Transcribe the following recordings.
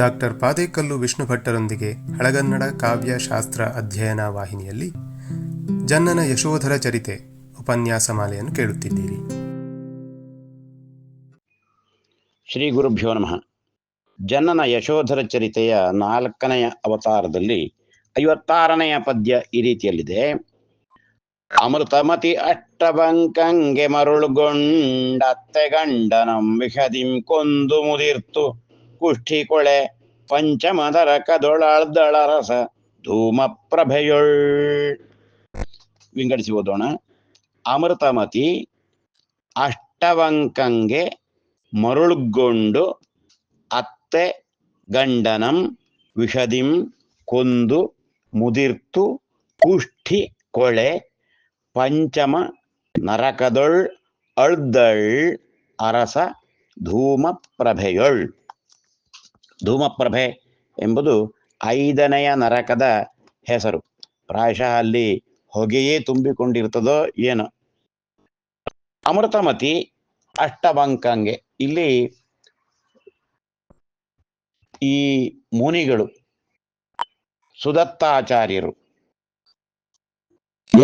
Doctor Padekallu Vishnu ಭಟ್ಟರೊಂದಿಗೆ ಹಳಗನ್ನಡ ಕಾವ್ಯ ಶಾಸ್ತ್ರ ಅಧ್ಯಯನ ವಾಹಿನಿಯಲ್ಲಿ ಜನ್ನನ ಯಶೋಧರ ಚರಿತೆ ಉಪನ್ಯಾಸ ಮಾಲೆಯನ್ನು ಕೇಳುತ್ತಿದ್ದೀರಿ. ಶ್ರೀ ಗುರುಭ್ಯೋ ನಮಃ. ಜನ್ನನ ಯಶೋಧರ ಚರಿತೆಯ ನಾಲ್ಕನೆಯ ಅವತಾರದಲ್ಲಿ ಐವತ್ತಾರನೆಯ ಪದ್ಯ ಈ ರೀತಿಯಲ್ಲಿದೆ. ಅಮೃತಮತಿ ಅಷ್ಟಬಂಕಂಗೆ ಮರುಳುಗೊಂಡತ್ತೆ ಗಂಡನಂ ವಿಷದಿಂ ಕೊಂದು ಮುದಿರ್ತು. ಕುಷ್ಠಿ ಕೊಳೆ, ಪಂಚಮದರ ಕದೊಳಾಳ್ದಳ ರಸ ಧೂಮ ಪ್ರಭೆಯೊಳ್ ವಿಂಗಡಿಸಿ ಓದೋಣ. ಅಮೃತಮತಿ, ಅಷ್ಟವಂಕಂಗೆ ಮರುಳುಗೊಂಡು ಅತ್ತೆ ಗಂಡನಂ ವಿಷದಿಂ ಕೊಂದು ಮುದಿರ್ತು ಕುಷ್ಠಿ ಕೊಳೆ, ಪಂಚಮ ನರಕದೊಳ್ ಅಳ್ದಳ್ ಅರಸ ಧೂಮಪ್ರಭೆಯೊಳ್. ಧೂಮಪ್ರಭೆ ಎಂಬುದು ಐದನೆಯ ನರಕದ ಹೆಸರು. ಪ್ರಾಯಶಃ ಅಲ್ಲಿ ಹೊಗೆಯೇ ತುಂಬಿಕೊಂಡಿರ್ತದೋ ಏನೋ. ಅಮೃತಮತಿ ಅಷ್ಟಬಂಕಂಗೆ. ಇಲ್ಲಿ ಈ ಮುನಿಗಳು ಸುದತ್ತಾಚಾರ್ಯರು,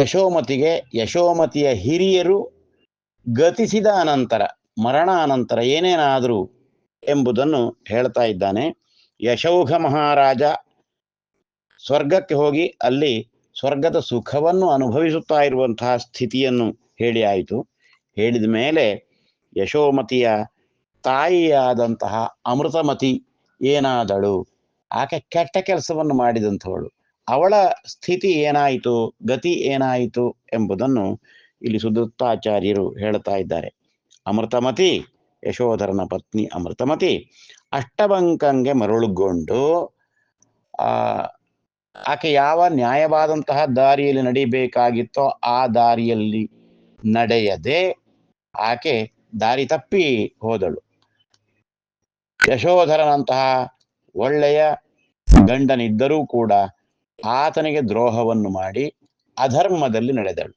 ಯಶೋಮತಿಗೆ ಯಶೋಮತಿಯ ಹಿರಿಯರು ಗತಿಸಿದ ಅನಂತರ ಮರಣ ಅನಂತರ ಏನೇನಾದರೂ ಎಂಬುದನ್ನು ಹೇಳ್ತಾ ಇದ್ದಾನೆ. ಯಶೌಘ ಮಹಾರಾಜ ಸ್ವರ್ಗಕ್ಕೆ ಹೋಗಿ ಅಲ್ಲಿ ಸ್ವರ್ಗದ ಸುಖವನ್ನು ಅನುಭವಿಸುತ್ತಾ ಇರುವಂತಹ ಸ್ಥಿತಿಯನ್ನು ಹೇಳಿ ಆಯಿತು. ಹೇಳಿದ ಮೇಲೆ ಯಶೋಮತಿಯ ತಾಯಿಯಾದಂತಹ ಅಮೃತಮತಿ ಏನಾದಳು? ಆಕೆ ಕೆಟ್ಟ ಕೆಲಸವನ್ನು ಮಾಡಿದಂಥವಳು. ಅವಳ ಸ್ಥಿತಿ ಏನಾಯಿತು? ಗತಿ ಏನಾಯಿತು? ಎಂಬುದನ್ನು ಇಲ್ಲಿ ಸುದೃತ್ತಾಚಾರ್ಯರು ಹೇಳ್ತಾ ಇದ್ದಾರೆ. ಅಮೃತಮತಿ ಯಶೋಧರನ ಪತ್ನಿ ಅಮೃತಮತಿ ಅಷ್ಟಬಂಕಂಗೆ ಮರುಳುಗೊಂಡು ಆಕೆ ಯಾವ ನ್ಯಾಯವಾದಂತಹ ದಾರಿಯಲ್ಲಿ ನಡಿಬೇಕಾಗಿತ್ತೋ ಆ ದಾರಿಯಲ್ಲಿ ನಡೆಯದೆ ಆಕೆ ದಾರಿ ತಪ್ಪಿ ಹೋದಳು. ಯಶೋಧರನಂತಹ ಒಳ್ಳೆಯ ಗಂಡನಿದ್ದರೂ ಕೂಡ ಆತನಿಗೆ ದ್ರೋಹವನ್ನು ಮಾಡಿ ಅಧರ್ಮದಲ್ಲಿ ನಡೆದಳು.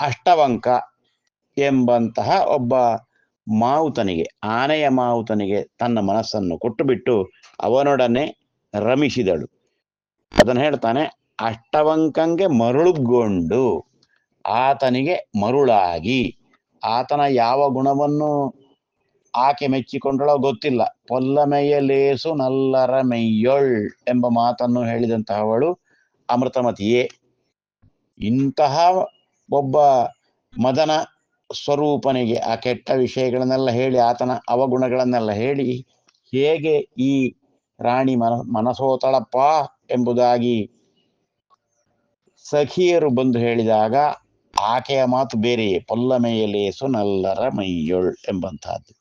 ಅಷ್ಟವಂಕ ಎಂಬಂತಹ ಒಬ್ಬ ಮಾವುತನಿಗೆ, ಆನೆಯ ಮಾವುತನಿಗೆ ತನ್ನ ಮನಸ್ಸನ್ನು ಕೊಟ್ಟುಬಿಟ್ಟು ಅವನೊಡನೆ ರಮಿಸಿದಳು. ಅದನ್ನು ಹೇಳ್ತಾನೆ, ಅಷ್ಟವಂಕಂಗೆ ಮರುಳುಗೊಂಡು, ಆತನಿಗೆ ಮರುಳಾಗಿ. ಆತನ ಯಾವ ಗುಣವನ್ನು ಆಕೆ ಮೆಚ್ಚಿಕೊಂಡಳೋ ಗೊತ್ತಿಲ್ಲ. ಪೊಲ್ಲಮೆಯ ಲೇಸು ನಲ್ಲರ ಮೆಯ್ಯೊಳ್ ಎಂಬ ಮಾತನ್ನು ಹೇಳಿದಂತಹವಳು ಅಮೃತಮತಿಯೇ. ಇಂತಹ ಒಬ್ಬ ಮದನ ಸ್ವರೂಪನಿಗೆ ಆ ಕೆಟ್ಟ ವಿಷಯಗಳನ್ನೆಲ್ಲ ಹೇಳಿ, ಆತನ ಅವಗುಣಗಳನ್ನೆಲ್ಲ ಹೇಳಿ, ಹೇಗೆ ಈ ರಾಣಿ ಮನ, ಮನಸೋತಳಪ್ಪ ಎಂಬುದಾಗಿ ಸಖಿಯರು ಬಂದು ಹೇಳಿದಾಗ, ಆಕೆಯ ಮಾತು ಬೇರೆಯೇ ಪೊಲ್ಲಮೆಯ ಲೇಸು ನಲ್ಲರ ಮೈಯೊಳ್ ಎಂಬಂತಹದ್ದು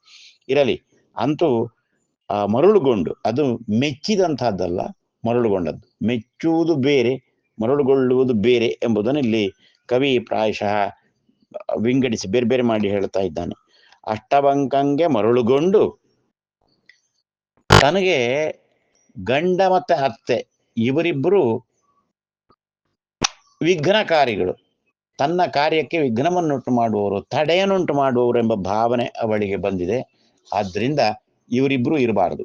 ಇರಲಿ, ಅಂತೂ, ಆ, ಮರುಳುಗೊಂಡು, ಅದು ಮೆಚ್ಚಿದಂತಹದ್ದಲ್ಲ ಮರುಳುಗೊಂಡದ್ದು. ಮೆಚ್ಚುವುದು ಬೇರೆ, ಮರುಳುಗೊಳ್ಳುವುದು ಬೇರೆ ಎಂಬುದನ್ನು ಇಲ್ಲಿ ಕವಿ ಪ್ರಾಯಶಃ ವಿಂಗಡಿಸಿ ಬೇರೆ ಬೇರೆ ಮಾಡಿ ಹೇಳ್ತಾ ಇದ್ದಾನೆ. ಅಷ್ಟಬಂಕಂಗೆ ಮರುಳುಗೊಂಡು ತನಗೆ ಗಂಡ ಮತ್ತೆ ಅತ್ತೆ ಇವರಿಬ್ಬರು ವಿಘ್ನಕಾರಿಗಳು. ತನ್ನ ಕಾರ್ಯಕ್ಕೆ ವಿಘ್ನವನ್ನುಂಟು ಮಾಡುವವರು, ತಡೆಯನ್ನುಂಟು ಮಾಡುವವರು ಎಂಬ ಭಾವನೆ ಅವಳಿಗೆ ಬಂದಿದೆ. ಆದ್ರಿಂದ ಇವರಿಬ್ರು ಇರಬಾರದು.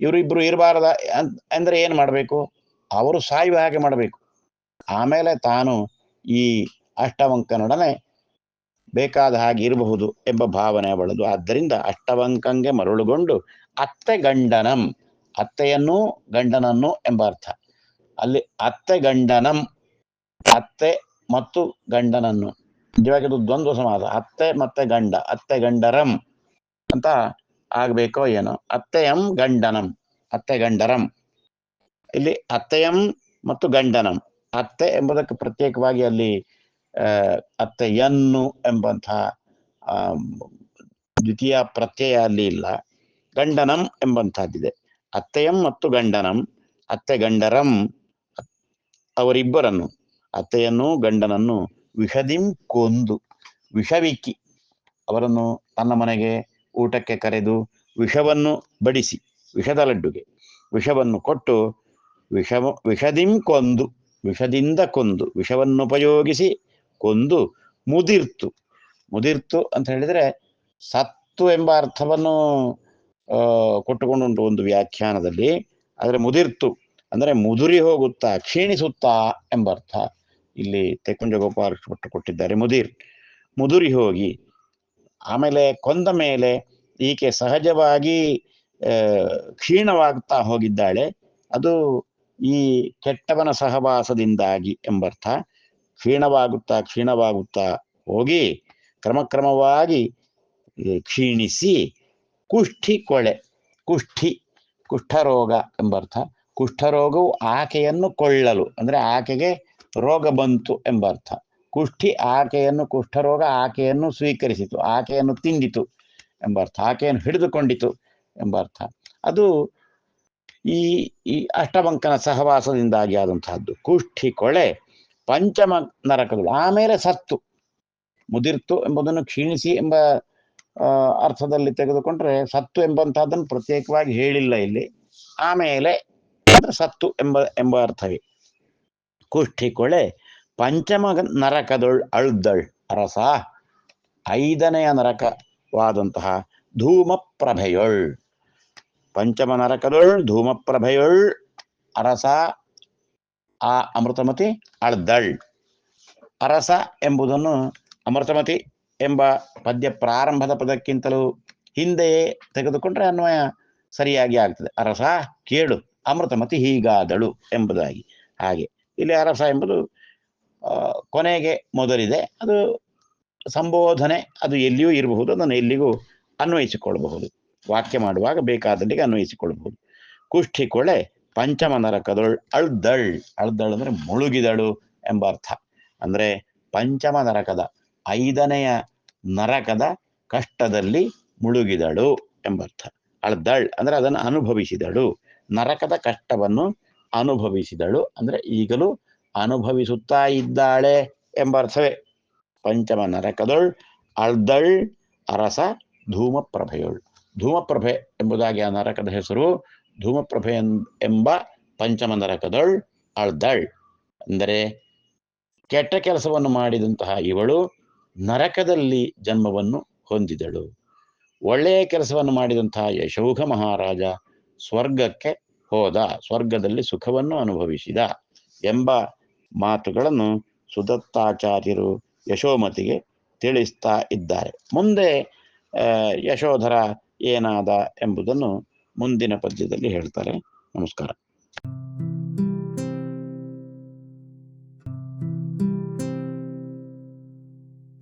ಇವರಿಬ್ರು ಇರಬಾರದ ಅಂದ್ರೆ ಏನು ಮಾಡಬೇಕು? ಅವರು ಸಾಯುವ ಹಾಗೆ ಮಾಡಬೇಕು. ಆಮೇಲೆ ತಾನು ಈ ಅಷ್ಟವಂಕನೊಡನೆ ಬೇಕಾದ ಹಾಗೆ ಇರಬಹುದು ಎಂಬ ಭಾವನೆ ಅವಳದು. ಆದ್ದರಿಂದ ಅಷ್ಟವಂಕಂಗೆ ಮರುಳುಗೊಂಡು ಅತ್ತೆ ಗಂಡನಂ, ಅತ್ತೆಯನ್ನು ಗಂಡನನ್ನು ಎಂಬ ಅರ್ಥ. ಅಲ್ಲಿ ಅತ್ತೆ ಗಂಡನಂ, ಅತ್ತೆ ಮತ್ತು ಗಂಡನನ್ನು. ನಿಜವಾಗಿ ಅದು ದ್ವಂದ್ವ ಸಮಾಜ ಅತ್ತೆ ಮತ್ತೆ ಗಂಡ, ಅತ್ತೆ ಗಂಡರಂ ಅಂತ ಆಗ್ಬೇಕೋ ಏನೋ. ಅತ್ತೆಯಂ ಗಂಡನಂ, ಅತ್ತೆ ಗಂಡರಂ. ಇಲ್ಲಿ ಅತ್ತೆಯಂ ಮತ್ತು ಗಂಡನಂ. ಅತ್ತೆ ಎಂಬುದಕ್ಕೆ ಪ್ರತ್ಯೇಕವಾಗಿ ಅಲ್ಲಿ ಅತ್ತೆಯನ್ನು ಎಂಬಂತಹ ದ್ವಿತೀಯ ಪ್ರತ್ಯಯ ಅಲ್ಲಿ ಇಲ್ಲ. ಗಂಡನಂ ಎಂಬಂತಹದ್ದಿದೆ ಅತ್ತೆಯಂ ಮತ್ತು ಗಂಡನಂ. ಅತ್ತೆ ಗಂಡರಂ ಅವರಿಬ್ಬರನ್ನು. ಅತ್ತೆಯನ್ನು, ಗಂಡನನ್ನು ವಿಷದಿಂ ಕೊಂದು, ವಿಷವಿಕ್ಕಿ. ಅವರನ್ನು ತನ್ನ ಮನೆಗೆ ಊಟಕ್ಕೆ ಕರೆದು ವಿಷವನ್ನು ಬಡಿಸಿ, ವಿಷದ ಲಡ್ಡುಗೆ. ವಿಷವನ್ನು ಕೊಟ್ಟು ವಿಷ ವಿಷದಿಂ ಕೊಂದು, ವಿಷದಿಂದ ಕೊಂದು ವಿಷವನ್ನು ಉಪಯೋಗಿಸಿ ಕೊಂದು ಮುದಿರ್ತು. ಮುದಿರ್ತು ಅಂತ ಹೇಳಿದ್ರೆ ಸತ್ತು ಎಂಬ ಅರ್ಥವನ್ನು ಕೊಟ್ಟುಕೊಂಡುಂಟು ಒಂದು ವ್ಯಾಖ್ಯಾನದಲ್ಲಿ. ಆದರೆ ಮುದಿರ್ತು ಅಂದರೆ ಮುದುರಿ ಹೋಗುತ್ತಾ, ಕ್ಷೀಣಿಸುತ್ತಾ ಎಂಬರ್ಥ ಇಲ್ಲಿ ತೆಕ್ಕುಂಜ ಭಟ್ರು ಕೊಟ್ಟಿದ್ದಾರೆ ಮುದಿರ್, ಮುದುರಿ ಹೋಗಿ, ಆಮೇಲೆ ಕೊಂದ ಮೇಲೆ ಈಕೆ ಸಹಜವಾಗಿ ಕ್ಷೀಣವಾಗ್ತಾ ಹೋಗಿದ್ದಾಳೆ. ಅದು ಈ ಕೆಟ್ಟವನ ಸಹವಾಸದಿಂದಾಗಿ ಎಂಬರ್ಥ. ಕ್ಷೀಣವಾಗುತ್ತಾ ಕ್ಷೀಣವಾಗುತ್ತಾ ಹೋಗಿ ಕ್ರಮಕ್ರಮವಾಗಿ ಕ್ಷೀಣಿಸಿ ಕುಷ್ಠಿ ಕೊಳೆ, ಕುಷ್ಠಿ, ಕುಷ್ಠರೋಗ ಎಂಬರ್ಥ. ಕುಷ್ಠರೋಗವು ಆಕೆಯನ್ನು ಕೊಳ್ಳಲು, ಅಂದ್ರೆ ಆಕೆಗೆ ರೋಗ ಬಂತು ಎಂಬರ್ಥ. ಕುಷ್ಠಿ ಆಕೆಯನ್ನು, ಕುಷ್ಠರೋಗ ಆಕೆಯನ್ನು ಸ್ವೀಕರಿಸಿತು, ಆಕೆಯನ್ನು ತಿಂದಿತು ಎಂಬರ್ಥ, ಆಕೆಯನ್ನು ಹಿಡಿದುಕೊಂಡಿತು ಎಂಬರ್ಥ. ಅದು ಈ ಈ ಅಷ್ಟವಂಕನ ಸಹವಾಸದಿಂದಾಗಿ ಆದಂತಹದ್ದು. ಕುಷ್ಠಿ ಕೊಳೆ ಪಂಚಮ ನರಕಗಳು, ಆಮೇಲೆ ಸತ್ತು. ಮುದಿರ್ತು ಎಂಬುದನ್ನು ಕ್ಷೀಣಿಸಿ ಎಂಬ ಅರ್ಥದಲ್ಲಿ ತೆಗೆದುಕೊಂಡ್ರೆ ಸತ್ತು ಎಂಬಂತಹದ್ದನ್ನು ಪ್ರತ್ಯೇಕವಾಗಿ ಹೇಳಿಲ್ಲ ಇಲ್ಲಿ. ಆಮೇಲೆ ಅಂದ್ರೆ ಸತ್ತು ಎಂಬ ಎಂಬ ಅರ್ಥವೇ. ಕುಷ್ಠಿ ಕೊಳೆ, ಪಂಚಮ ನರಕದೊಳ್ ಅಳ್ದಳ್ ಅರಸ ಐದನೆಯ ನರಕವಾದಂತಹ ಧೂಮಪ್ರಭೆಯೊಳ್. ಪಂಚಮ ನರಕದೊಳ್ ಧೂಮಪ್ರಭೆಯೊಳ್ ಅರಸ ಆ ಅಮೃತಮತಿ ಅಳ್ದಳ್ ಅರಸ ಎಂಬುದನ್ನು ಅಮೃತಮತಿ ಎಂಬ ಪದ್ಯ ಪ್ರಾರಂಭದ ಪದಕ್ಕಿಂತಲೂ ಹಿಂದೆಯೇ ತೆಗೆದುಕೊಂಡ್ರೆ ಅನ್ವಯ ಸರಿಯಾಗಿ ಆಗ್ತದೆ. ಅರಸ ಕೇಳು, ಅಮೃತಮತಿ ಹೀಗಾದಳು ಎಂಬುದಾಗಿ. ಹಾಗೆ ಇಲ್ಲಿ ಅರಸ ಎಂಬುದು ಕೊನೆಗೆ ಮೊದಲಿದೆ. ಅದು ಸಂಬೋಧನೆ, ಅದು ಎಲ್ಲಿಯೂ ಇರಬಹುದು, ಅದನ್ನು ಎಲ್ಲಿಗೂ ಅನ್ವಯಿಸಿಕೊಳ್ಳಬಹುದು. ವಾಕ್ಯ ಮಾಡುವಾಗ ಬೇಕಾದಲ್ಲಿಗೆ ಅನ್ವಯಿಸಿಕೊಳ್ಳಬಹುದು. ಕುಷ್ಠಿ ಕೊಳೆ ಪಂಚಮ ನರಕದೊಳ್ ಅಳ್ದಳ್ ಅಳ್ದಳ್ ಅಂದ್ರೆ ಮುಳುಗಿದಳು ಎಂಬ ಅರ್ಥ. ಅಂದ್ರೆ ಪಂಚಮ ನರಕದ ಐದನೆಯ ನರಕದ ಕಷ್ಟದಲ್ಲಿ ಮುಳುಗಿದಳು ಎಂಬರ್ಥ ಅಳ್ದಳ್ ಅಂದ್ರೆ ಅದನ್ನು ಅನುಭವಿಸಿದಳು. ನರಕದ ಕಷ್ಟವನ್ನು ಅನುಭವಿಸಿದಳು ಅಂದ್ರೆ ಈಗಲೂ ಅನುಭವಿಸುತ್ತಾ ಇದ್ದಾಳೆ ಎಂಬ ಅರ್ಥವೇ. ಪಂಚಮ ನರಕದೊಳ್ ಅಳ್ದಳ್ ಅರಸ ಧೂಮಪ್ರಭೆಯೊಳ್. ಧೂಮಪ್ರಭೆ ಎಂಬುದಾಗಿ ಆ ನರಕದ ಹೆಸರು ಧೂಮಪ್ರಭೆ ಎಂಬ ಪಂಚಮ ನರಕದಳ್ ಅಳ್ದಳ್. ಅಂದರೆ ಕೆಟ್ಟ ಕೆಲಸವನ್ನು ಮಾಡಿದಂತಹ ಇವಳು ನರಕದಲ್ಲಿ ಜನ್ಮವನ್ನು ಹೊಂದಿದಳು. ಒಳ್ಳೆಯ ಕೆಲಸವನ್ನು ಮಾಡಿದಂತಹ ಯಶೌಘ ಮಹಾರಾಜ ಸ್ವರ್ಗಕ್ಕೆ ಹೋದ, ಸ್ವರ್ಗದಲ್ಲಿ ಸುಖವನ್ನು ಅನುಭವಿಸಿದ ಎಂಬ ಮಾತುಗಳನ್ನು ಸುದತ್ತಾಚಾರ್ಯರು ಯಶೋಮತಿಗೆ ತಿಳಿಸ್ತಾ ಇದ್ದಾರೆ. ಮುಂದೆ ಯಶೋಧರ ಏನಾದ ಎಂಬುದನ್ನು ಮುಂದಿನ ಪದ್ಯದಲ್ಲಿ ಹೇಳ್ತಾರೆ. ನಮಸ್ಕಾರ.